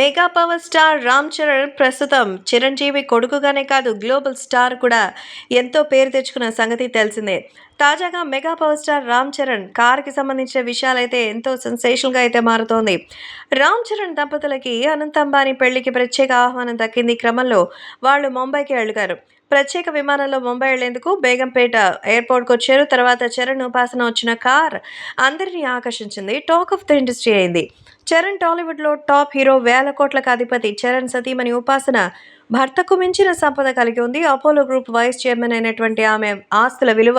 Mega power star Ram Charan ప్రస్తుతం చిరంజీవి కొడుకుగానే కాదు global star కూడా ఎంతో పేరు తెచ్చుకున్న సంగతి తెలిసిందే. తాజాగా mega power star Ram Charan కార్కి సంబంధించిన విషయాలైతే ఎంతో సెన్సేషనల్గా అయితే మారుతోంది. రామ్ చరణ్ దంపతులకి అనంత అంబానీ పెళ్ళికి ప్రత్యేక ఆహ్వానం దక్కింది క్రమంలో వాళ్ళు ముంబైకి వెళ్ళగారు ప్రత్యేక విమానంలో ముంబై వెళ్ళేందుకు బేగంపేట ఎయిర్పోర్ట్కి వచ్చారు. తర్వాత చరణ్ ఉపాసన వచ్చిన కార్ అందరినీ ఆకర్షించింది. టాక్ ఆఫ్ ద ఇండస్ట్రీ అయింది. చరణ్ టాలీవుడ్లో టాప్ హీరో వేల కోట్లకు అధిపతి చరణ్ సతీమణి ఉపాసన భర్తకు మించిన సంపద కలిగి ఉంది. అపోలో గ్రూప్ వైస్ చైర్మన్ అయినటువంటి ఆమె ఆస్తుల విలువ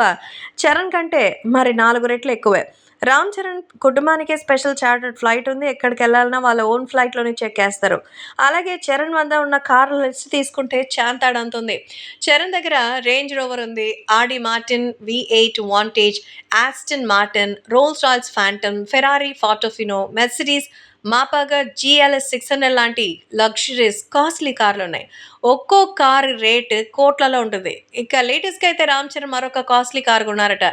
చరణ్ కంటే మరి నాలుగు రెట్లు ఎక్కువే. రామ్ చరణ్ కుటుంబానికే స్పెషల్ చార్టర్డ్ ఫ్లైట్ ఉంది. ఎక్కడికి వెళ్ళాలన్నా వాళ్ళ ఓన్ ఫ్లైట్లోనే చెక్ చేస్తారు. అలాగే చరణ్ వద్ద ఉన్న కార్ల లిస్ట్ తీసుకుంటే చాంతాడంతుంది చరణ్ దగ్గర రేంజ్ రోవర్ ఉంది. Audi Martin V eight Vantage Aston Martin Rolls Royce Phantom Ferrari Portofino Mercedes Maybach GLS six hundred లాంటి లగ్జరీస్ కాస్ట్లీ కార్లు ఉన్నాయి. ఒక్కో కార్ రేట్ కోట్లలో ఉంటుంది. ఇక లేటెస్ట్గా అయితే రామ్ చరణ్ మరొక కాస్ట్లీ కార్ కొన్నారట.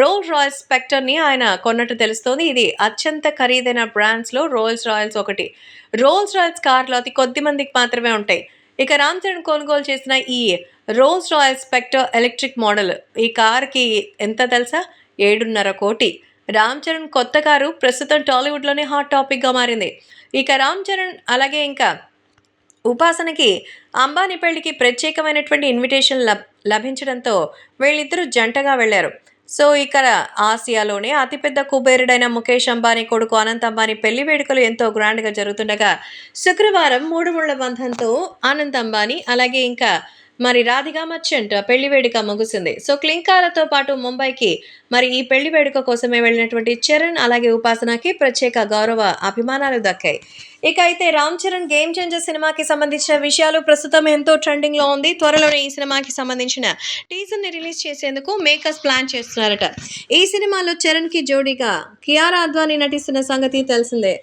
రోల్స్ రాయల్స్ స్పెక్టర్ని ఆయన కొన్నట్టు తెలుస్తోంది. ఇది అత్యంత ఖరీదైన బ్రాండ్స్లో రోల్స్ రాయల్స్ ఒకటి. రోల్స్ రాయల్స్ కార్లు అతి కొద్ది మందికి మాత్రమే ఉంటాయి. ఇక రామ్ చరణ్ కొనుగోలు చేసిన ఈ Rolls Royal Specter electric model ఈ కార్కి ఎంత తెలుసా? ఏడున్నర కోటి. రామ్ చరణ్ కొత్త కారు ప్రస్తుతం టాలీవుడ్లోనే హాట్ టాపిక్గా మారింది. ఇక రామ్ చరణ్ అలాగే ఇంకా ఉపాసనకి అంబానీ పెళ్ళికి ప్రత్యేకమైనటువంటి ఇన్విటేషన్ లబ్ లభించడంతో వీళ్ళిద్దరూ జంటగా వెళ్ళారు సో ఇక్కడ ఆసియాలోనే అతిపెద్ద కుబేరుడైన ముఖేష్ అంబానీ కొడుకు అనంత్ అంబానీ పెళ్ళి వేడుకలు ఎంతో గ్రాండ్గా జరుగుతుండగా శుక్రవారం మూడు ముళ్ళ బంధంతో అనంత్ అంబానీ అలాగే ఇంకా మరి రాధిగా మర్చెంట్ పెళ్ళి వేడుక ముగిసింది సో క్లింకాలతో పాటు ముంబైకి మరి ఈ పెళ్ళి వేడుక కోసమే వెళ్ళినటువంటి చరణ్ అలాగే ఉపాసనకి ప్రత్యేక గౌరవ అభిమానాలు దక్కాయి. ఇక అయితే రామ్ చరణ్ గేమ్ చేంజర్ సినిమాకి సంబంధించిన విషయాలు ప్రస్తుతం ఎంతో ట్రెండింగ్లో ఉంది. త్వరలోనే ఈ సినిమాకి సంబంధించిన టీజర్ని రిలీజ్ చేసేందుకు మేకర్స్ ప్లాన్ చేస్తున్నారట. ఈ సినిమాలో చరణ్కి జోడీగా కియారా అద్వానీ నటిస్తున్న సంగతి తెలిసిందే.